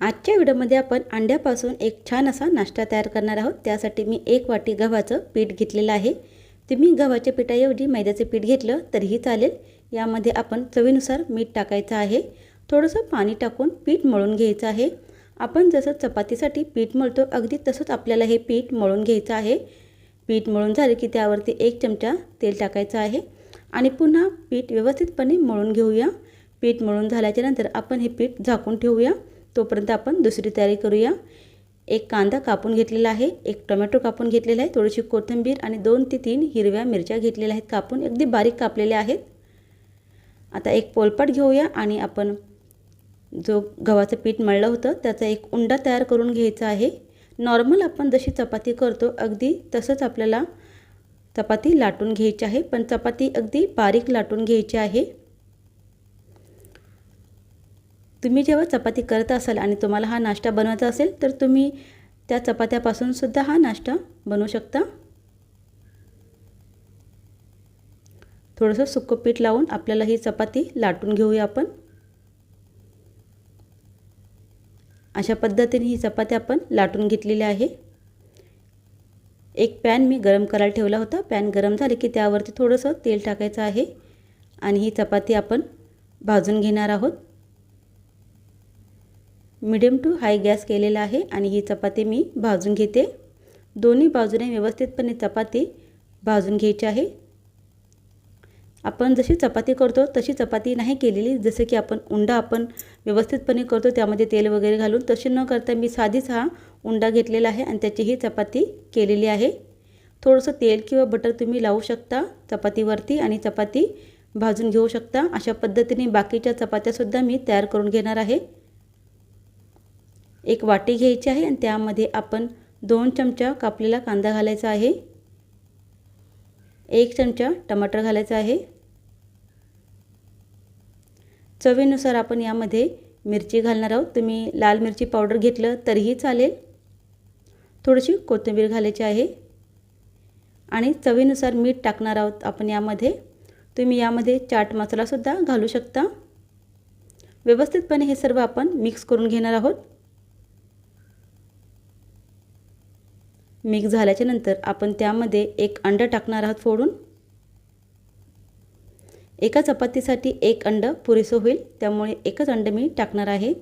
आजच्या व्हिडिओमध्ये आपण अंड्यापासून एक छान असा नाश्ता तयार करणार आहोत. त्यासाठी मी एक वाटी गव्हाचं पीठ घेतलेलं आहे. तुम्ही गव्हाच्या पिठाऐवजी मैद्याचं पीठ घेतलं तरीही चालेल. यामध्ये आपण चवीनुसार मीठ टाकायचं आहे. थोडंसं पाणी टाकून पीठ मळून घ्यायचं आहे. आपण जसं चपातीसाठी पीठ मळतो अगदी तसंच आपल्याला हे पीठ मळून घ्यायचं आहे. पीठ मळून झाले की त्यावरती एक चमचा तेल टाकायचं आहे. आणि पुन्हा पीठ व्यवस्थितपणे मळून घेऊया. पीठ मळून झाल्याच्यानंतर आपण हे पीठ झाकून ठेवूया. तोपर्यंत आपण दुसरी तयारी करूया. एक कांदा कापून घेतलेला आहे एक टोमॅटो कापून घेतलेला आहे थोडीशी कोथिंबीर आणि दोन ते तीन हिरव्या मिरच्या घेतलेल्या आहेत कापून. अगदी बारीक कापलेल्या आहेत. आता एक पोलपाट घेऊया आणि आपण जो गव्हाचं पीठ मळलं होतं त्याचा एक उंडा तयार करून घ्यायचा आहे. नॉर्मल आपण जशी चपाती करतो अगदी तसंच आपल्याला चपाती लाटून घ्यायची आहे पण चपाती अगदी बारीक लाटून घ्यायची आहे. तुम्ही जेव्हा चपाती करत असाल आणि तुम्हाला हा नाश्ता बनवायचा असेल तर तुम्ही त्या चपात्यापासून सुद्धा हा नाश्ता बनवू शकता. थोडंसं सुकं पीठ लावून आपल्याला ही चपाती लाटून घेऊया आपण. अशा पद्धतीने ही चपाती आपण लाटून घेतलेली आहे. एक पॅन मी गरम करायला ठेवला होता. पॅन गरम झाले की त्यावरती थोडंसं तेल टाकायचं आहे. आणि ही चपाती आपण भाजून घेणार आहोत. मिडियम टू हाय गॅस केलेला आहे आणि ही चपाती मी भाजून घेते. दोन्ही बाजूने व्यवस्थितपणे चपाती भाजून घ्यायची आहे. आपण जशी चपाती करतो तशी चपाती नाही केलेली. जसं की आपण उंडा आपण व्यवस्थितपणे करतो त्यामध्ये तेल वगैरे घालून. तशी न करता मी साधीच हा उंडा घेतलेला आहे आणि त्याची ही चपाती केलेली आहे. थोडंसं तेल किंवा बटर तुम्ही लावू शकता चपातीवरती आणि चपाती भाजून घेऊ शकता. अशा पद्धतीने बाकीच्या चपात्यासुद्धा मी तयार करून घेणार आहे. एक वाटी घ्यायची आहे आणि त्यामध्ये आपण दोन चमचा कापलेला कांदा घालायचा आहे. एक चमचा टमाटर घालायचा आहे. चवीनुसार आपण यामध्ये मिरची घालणार आहोत. तुम्ही लाल मिरची पावडर घेतलं तरीही चालेल. थोडीशी कोथिंबीर घालायची आहे. आणि चवीनुसार मीठ टाकणार आहोत आपण यामध्ये. तुम्ही यामध्ये चाट मसालासुद्धा घालू शकता. व्यवस्थितपणे हे सर्व आपण मिक्स करून घेणार आहोत. मिक्स झाल्याच्यानंतर आपण त्यामध्ये एक अंडं टाकणार आहोत फोडून. एका चपातीसाठी एक अंड पुरेसं होईल त्यामुळे एकच अंड मी टाकणार आहे.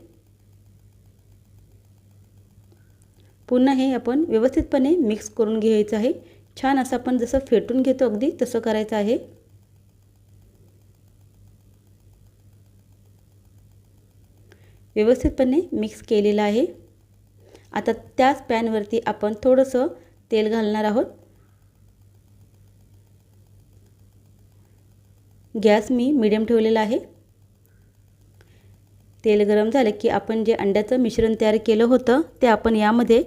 पुन्हा हे आपण व्यवस्थितपणे मिक्स करून घ्यायचं आहे. छान असं आपण जसं फेटून घेतो अगदी तसं करायचं आहे. व्यवस्थितपणे मिक्स केलेलं आहे. आता त्याच पॅनवरती आपण थोडंसं तेल घालणार आहोत. गॅस मी मिडियम ठेवलेला आहे. तेल गरम झालं की आपण जे अंड्याचं मिश्रण तयार केलं होतं ते आपण यामध्ये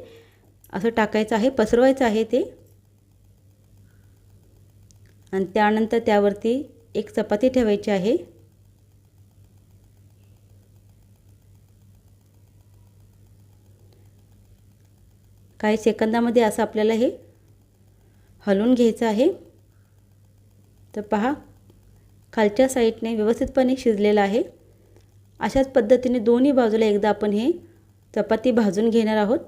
असं टाकायचं आहे पसरवायचं आहे ते. आणि त्यानंतर त्यावरती एक चपाती ठेवायची आहे. काही सेकंदामध्ये असं आपल्याला हे हलवून घ्यायचं आहे. तर पहा खालच्या साईडने व्यवस्थितपणे शिजलेलं आहे. अशाच पद्धतीने दोन्ही बाजूला एकदा आपण हे चपाती भाजून घेणार आहोत.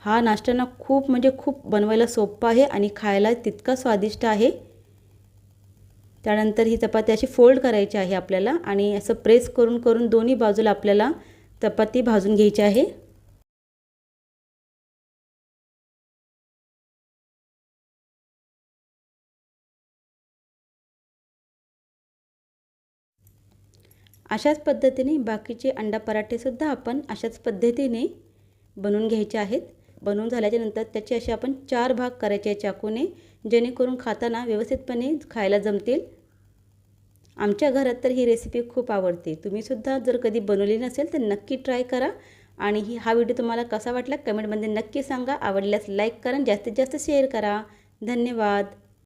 हा नाश्ता खूप म्हणजे खूप बनवायला सोपा आहे आणि खायला तितका स्वादिष्ट आहे. त्यानंतर ही चपाती अशी फोल्ड करायची आहे आपल्याला आणि असं प्रेस करून करून दोन्ही बाजूला आपल्याला चपाती भाजून घ्यायची आहे. अशाच पद्धतीने बाकीचे अंडा पराठेसुद्धा आपण अशाच पद्धतीने बनवून घ्यायचे आहेत. बनवून झाल्याच्यानंतर त्याचे असे आपण चार भाग करायचे आहे चाकूने जेणेकरून खाताना व्यवस्थितपणे खायला जमतील. आमच्या घरात तर ही रेसिपी खूप आवडते. तुम्हीसुद्धा जर कधी बनवली नसेल तर नक्की ट्राय करा. आणि ही हा व्हिडिओ तुम्हाला कसा वाटला कमेंटमध्ये नक्की सांगा. आवडल्यास लाईक करा जास्तीत जास्त शेअर करा. धन्यवाद.